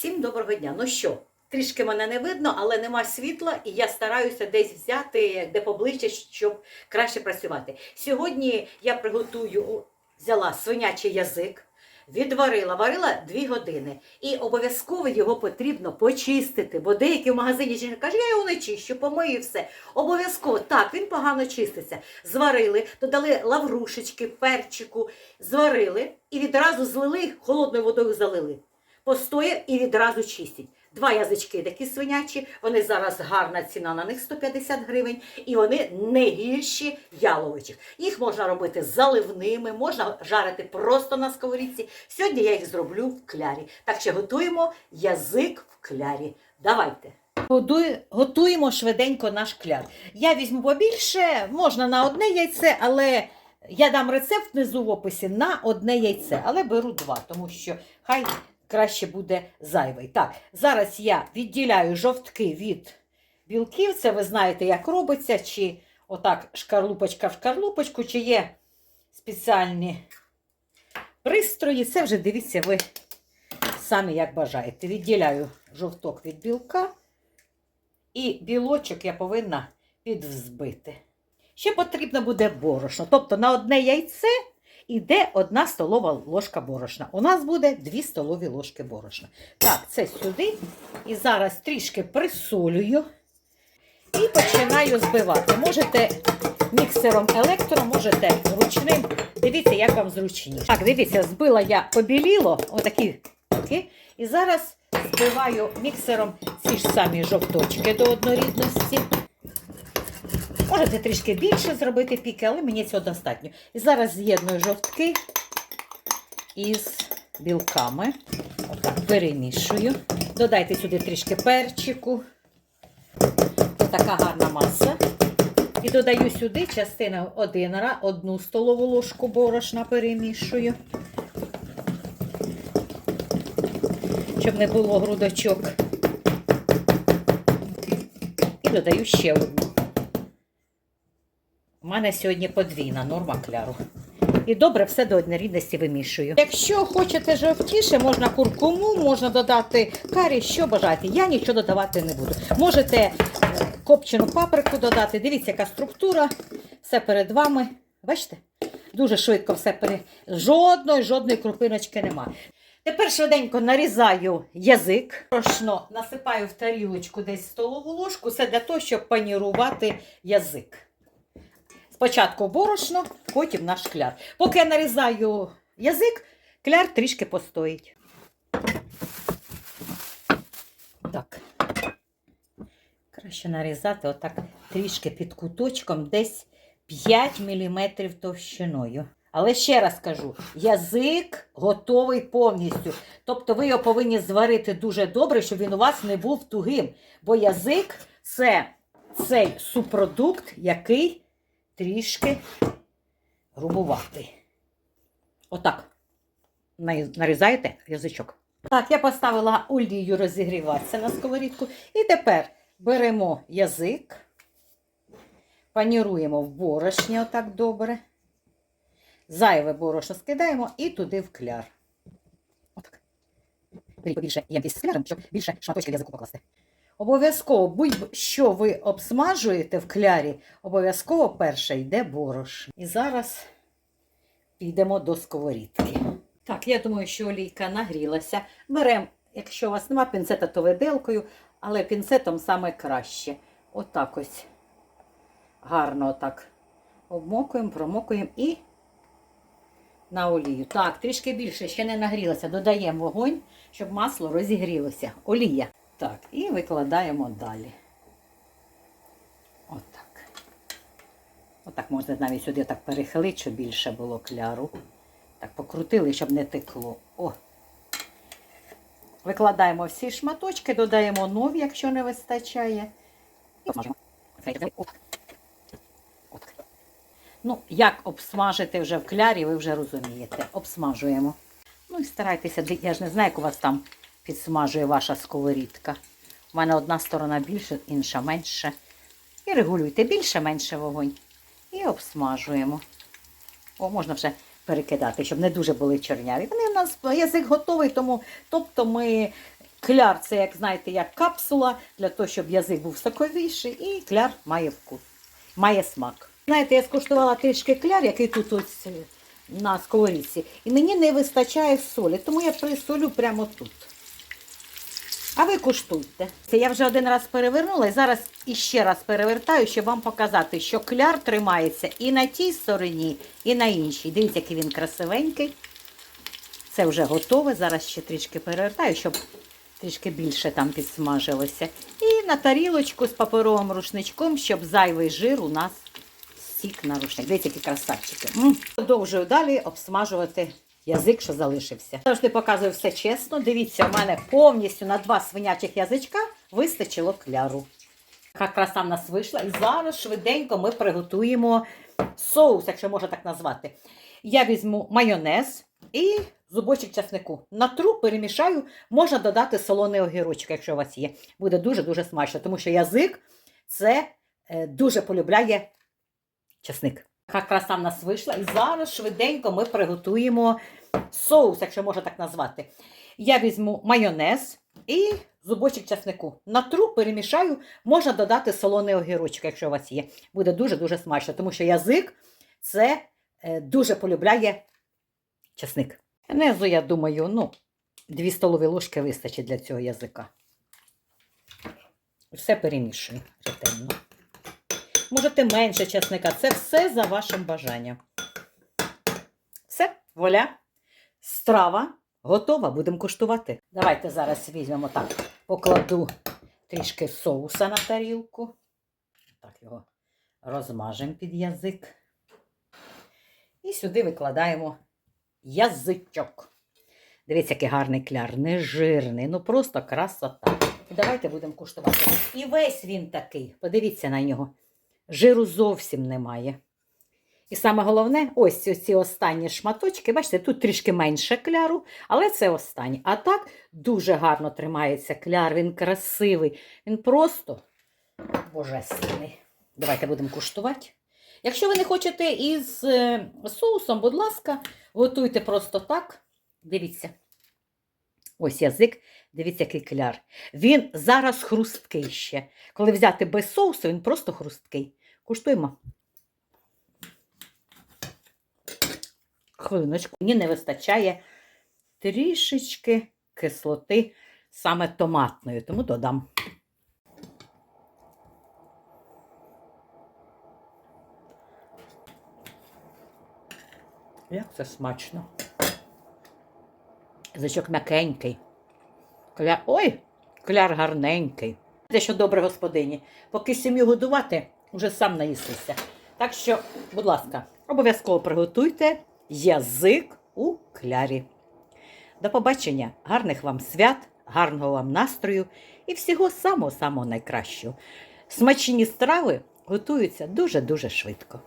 Всім доброго дня. Ну що, трішки мене не видно, але нема світла, і я стараюся десь взяти де поближче, щоб краще працювати. Сьогодні я приготую, взяла свинячий язик, відварила, варила 2 години. І обов'язково його потрібно почистити, бо деякі в магазині жінки кажуть, я його не чищу, помию все. Обов'язково так, він погано чиститься. Зварили, додали лаврушечки, перчику, зварили і відразу злили, холодною водою залили постоє і відразу чистять. Два язички такі свинячі, вони зараз гарна ціна на них 150 гривень, і вони не гірші яловичих. Їх можна робити заливними, можна жарити просто на сковорідці. Сьогодні я їх зроблю в клярі. Так що готуємо язик в клярі. Давайте. Готуємо швиденько наш кляр. Я візьму побільше, можна на одне яйце, але я дам рецепт внизу в описі на одне яйце, але беру два, тому що хай краще буде зайвий. Так, зараз я відділяю жовтки від білків. Це ви знаєте, як робиться, чи отак шкарлупочка в шкарлупочку, чи є спеціальні пристрої. Це вже дивіться, ви самі як бажаєте. Відділяю жовток від білка. І білочок я повинна підвзбити. Ще потрібно буде борошно. Тобто на одне яйце іде одна столова ложка борошна. У нас буде 2 столові ложки борошна. Так, це сюди. І зараз трішки присолюю і починаю збивати. Можете міксером електро, можете ручним. Дивіться, як вам зручніше. Так, дивіться, збила я побіліло, отакі. такі. І зараз збиваю міксером ці ж самі жовточки до однорідності. Можете трішки більше зробити піки, але мені цього достатньо. І зараз з'єдную жовтки із білками. Отак перемішую. Додайте сюди трішки перчику. Така гарна маса. І додаю сюди частину 1 ра, одну столову ложку борошна перемішую. Щоб не було грудочок. І додаю ще одну. У мене сьогодні подвійна норма кляру. І добре все до однорідності вимішую. Якщо хочете жовтіше, можна куркуму, можна додати карі, що бажаєте. Я нічого додавати не буду. Можете е, копчену паприку додати. Дивіться, яка структура. Все перед вами. Бачите? Дуже швидко все пере... Жодної, жодної крупиночки нема. Тепер швиденько нарізаю язик, порошно насипаю в тарілочку десь столову ложку. Це для того, щоб панірувати язик. Спочатку борошно, потім наш кляр. Поки я нарізаю язик, кляр трішки постоїть. Так. Краще нарізати отак трішки під куточком, десь 5 мм товщиною. Але ще раз кажу, язик готовий повністю. Тобто ви його повинні зварити дуже добре, щоб він у вас не був тугим. Бо язик це цей супродукт, який трішки грубуватий. Отак. Нарізаєте язичок. Так, я поставила олію розігріватися на сковорідку. І тепер беремо язик, паніруємо в борошні отак добре. Зайве борошно скидаємо і туди в кляр. Отак. Беріть побільше ємкість з кляром, щоб більше шматочків язику покласти. Обов'язково, будь-що ви обсмажуєте в клярі, обов'язково перше йде борошно. І зараз підемо до сковорідки. Так, я думаю, що олійка нагрілася. Беремо, якщо у вас немає пінцета, то виделкою, але пінцетом саме краще. Отак ось гарно отак обмокуємо, промокуємо і на олію. Так, трішки більше, ще не нагрілося. Додаємо вогонь, щоб масло розігрілося. Олія. Так, і викладаємо далі. Отак. Отак можна навіть сюди так перехилити, щоб більше було кляру. Так, покрутили, щоб не текло. О! Викладаємо всі шматочки, додаємо нові, якщо не вистачає. І обсмажимо. Ну, як обсмажити вже в клярі, ви вже розумієте. Обсмажуємо. Ну і старайтеся, я ж не знаю, як у вас там підсмажує ваша сковорідка. У мене одна сторона більше, інша менше. І регулюйте більше-менше вогонь. І обсмажуємо. О, можна вже перекидати, щоб не дуже були чорняві. Вони в нас язик готовий, тому тобто ми Кляр це, як знаєте, як капсула для того, щоб язик був соковіший, і кляр має вкус, має смак. Знаєте, я скуштувала трішки кляр, який тут ось е, на сковорідці, і мені не вистачає солі, тому я присолю прямо тут. А ви куштуйте. Це я вже один раз перевернула і зараз іще раз перевертаю, щоб вам показати, що кляр тримається і на тій стороні, і на іншій. Дивіться, який він красивенький. Це вже готове. Зараз ще трішки перевертаю, щоб трішки більше там підсмажилося. І на тарілочку з паперовим рушничком, щоб зайвий жир у нас стік на рушник. Дивіться, які красавчики. Продовжую далі обсмажувати язик, що залишився. Завжди показую все чесно. Дивіться, у мене повністю на два свинячих язичка вистачило кляру. Яка краса в нас вийшла. І зараз швиденько ми приготуємо соус, якщо можна так назвати. Я візьму майонез і зубочок часнику. Натру перемішаю, можна додати солоний огірочок, якщо у вас є. Буде дуже-дуже смачно, тому що язик це е, дуже полюбляє часник. Краса в нас вийшла. І зараз швиденько ми приготуємо соус, якщо можна так назвати. Я візьму майонез і зубочок часнику. Натру перемішаю, можна додати солоний огірочок, якщо у вас є. Буде дуже-дуже смачно, тому що язик це е, дуже полюбляє часник. Незу, я думаю, ну, 2 столові ложки вистачить для цього язика. Все перемішую ретельно. Можете менше часника. Це все за вашим бажанням. Все, воля. Страва готова, будемо куштувати. Давайте зараз візьмемо так, покладу трішки соуса на тарілку. Так його розмажемо під язик. І сюди викладаємо язичок. Дивіться, який гарний кляр, не жирний, ну просто красота. Давайте будемо куштувати. І весь він такий. Подивіться на нього. Жиру зовсім немає. І саме головне, ось ці- останні шматочки, бачите, тут трішки менше кляру, але це останні. А так дуже гарно тримається кляр, він красивий, він просто божественний. Давайте будемо куштувати. Якщо ви не хочете із е, соусом, будь ласка, готуйте просто так. Дивіться. Ось язик, дивіться, який кляр. Він зараз хрусткий ще. Коли взяти без соусу, він просто хрусткий. Куштуємо. Хвилиночку. Мені не вистачає трішечки кислоти саме томатної, тому додам. Як це смачно. Язичок м'якенький. Кля... Ой, кляр гарненький. Те, що добре господині. Поки сім'ю годувати, вже сам наїстися. Так що, будь ласка, обов'язково приготуйте язик у клярі. До побачення, гарних вам свят, гарного вам настрою і всього самого-самого найкращого. Смачні страви готуються дуже-дуже швидко.